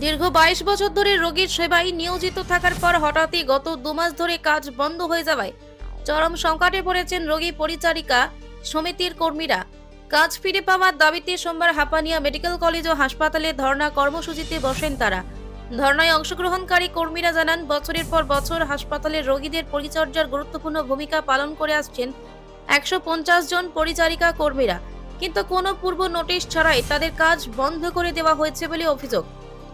দীর্ঘ বাইশ বছর ধরে রোগীর সেবায় নিয়োজিত থাকার পর হঠাৎই গত দু মাস ধরে কাজ বন্ধ হয়ে যাওয়ায় চরম সংকটে পড়েছেন রোগী পরিচারিকা সমিতির কর্মীরা। কাজ ফিরে পাওয়ার দাবিতে সোমবার হাপানিয়া মেডিকেল কলেজ ও হাসপাতালে ধর্ণা কর্মসূচিতে বসেন তারা। ধর্নায় অংশগ্রহণকারী কর্মীরা জানান, বছরের পর বছর হাসপাতালের রোগীদের পরিচর্যার গুরুত্বপূর্ণ ভূমিকা পালন করে আসছেন একশো পঞ্চাশ জন পরিচারিকা কর্মীরা। কিন্তু কোনো পূর্ব নোটিশ ছাড়াই তাদের কাজ বন্ধ করে দেওয়া হয়েছে বলে অভিযোগ।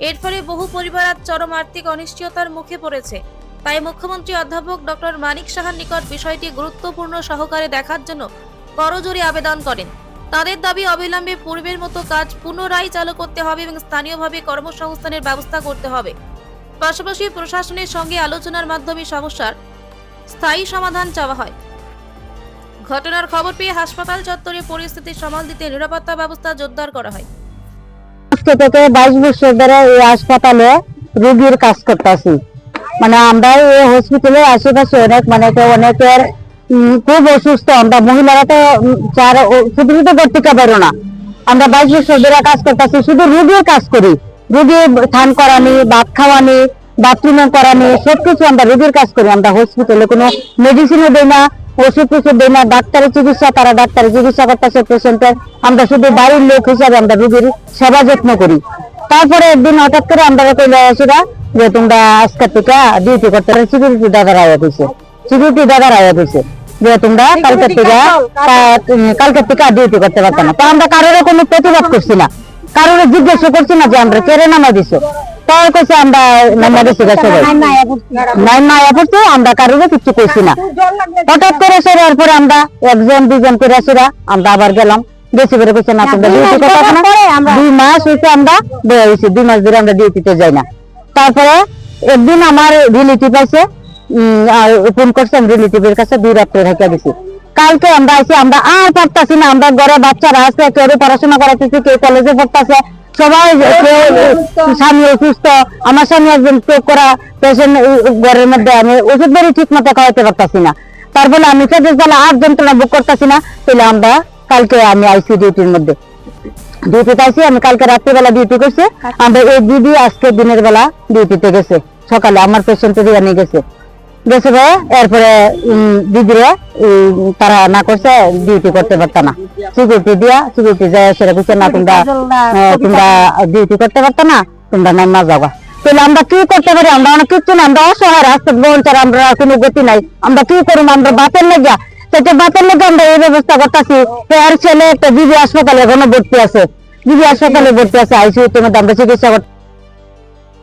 এর ফলে বহু পরিবার আজ চরম আর্থিক অনিশ্চয়তার মুখে পড়েছে। তাই মুখ্যমন্ত্রী অধ্যাপক ডক্টর মানিক সাহার নিকট বিষয়টি গুরুত্বপূর্ণ সহকারে দেখার জন্য করজোরে আবেদন করেন। তাদের দাবি, অবিলম্বে পূর্বের মতো কাজ পুনরায় চালু করতে হবে এবং স্থানীয়ভাবে কর্মসংস্থানের ব্যবস্থা করতে হবে। পাশাপাশি প্রশাসনের সঙ্গে আলোচনার মাধ্যমে সমস্যার স্থায়ী সমাধান চাওয়া হয়। ঘটনার খবর পেয়ে হাসপাতাল চত্বরে পরিস্থিতি সামাল দিতে নিরাপত্তা ব্যবস্থা জোরদার করা হয়। আজকে থেকে বাইশ বছর ধরে এই হাসপাতালে রোগীর কাজ করতেছি। মানে আমরা এই হসপিটালের আশেপাশে অনেক মানে অনেকের খুব অসুস্থ। আমরা মহিলারা তো চার শুধু করতে পারো না। আমরা বাইশ বছর ধরে কাজ করতেছি, শুধু রুগীর কাজ করি। রুগী স্নান করানি, ভাত খাওয়ানি বাথরুমে করানি, সবকিছু আমরা রুগীর কাজ করি। আমরা হসপিটালে কোনো মেডিসিনও দেই না। ওষুধ টষুধ দেই না ডাক্তারের চিকিৎসা তারা ডাক্তারের চিকিৎসা করতেছে পেশেন্টের আমরা শুধু বাড়ির লোক হিসাবে আমরা রুগীর সেবা যত্ন করি। তারপরে একদিন হঠাৎ করে আমরা কইলে যে তোমরা আজকে থেকে ডিউটি করতে সিকিউরিটি দাদার আয়া দিছে সিকিউরিটি দাদার আয়া দিছে যে তোমরা কালকে থেকে কালকে থেকে ডিউটি করতে পারতো না। তো আমরা কারোর কোনো প্রতিবাদ করছি না। কারোর জিজ্ঞাসা করছি না যে আমরা কেড়ে নামা দিছো। তাই কইছে আমরা মায়া পড়ছে আমরা কারোর কিছু কইছি না। হঠাৎ করে সেরার পরে আমরা একজন দুজন করে সেরা আমরা আবার গেলাম। বেশি করে কইছে না তোমরা ডিউটি করতে না। দুই মাস হইছে আমরা বয়ে হইছি দুই মাস ধরে আমরা ডিউটিতে যাই না। তারপরে একদিন আমার রিলেটিভ আছে ফোন করছে রিলেটিভের কাছে দুই রাত্রে রেখে দিছি কালকে আমরা আইছি আমরা আর পারতাছি না আমরা ঘরে বাচ্চারা আছে কেউ পড়াশোনা করাতেছি কেউ কলেজে পড়তাছে সবাই স্বামী অসুস্থ আমার স্বামী একজন চোখ করা পেশেন্ট ঘরের মধ্যে আমি ওষুধ বেরি ঠিক মতো খাওয়াতে পারতাছি না। তার ফলে আমি খেতে গেলে আর যন্ত্রণা বুক করতেছি না তাহলে আমরা কালকে আমি আইসি ডিউটির মধ্যে। ডিউটিতে আইসি আমি কালকে রাত্রিবেলা ডিউটি করছি আমরা এই দিদি আজকে দিনের বেলা ডিউটিতে গেছে। সকালে আমার পেশেন্ট দিয়ে নিয়ে গেছে। গেছে রে, এরপরে দিদিরে তারা না করছে ডিউটি করতে পারত না। সিকিউরিটি দিয়া সিকিউরিটি যায় সেটা বুঝছে না তোমরা তোমরা ডিউটি করতে পারত না তোমরা নাম না যাবা। তাহলে আমরা কি করতে পারি? আমরা অনেক কিছু না আমরা অসহায় রাস্তা বলছে আমরা কোনো গতি নাই। আমরা কি করুম? আমরা বাপের লেগা বাপের লেগে আমরা এই ব্যবস্থা করতেছি। আর ছেলে একটা জিবি হাসপাতালে এখনও ভর্তি আছে। জিবি হাসপাতালে ভর্তি আছে আইসিউতে মধ্যে আমরা চিকিৎসা করতে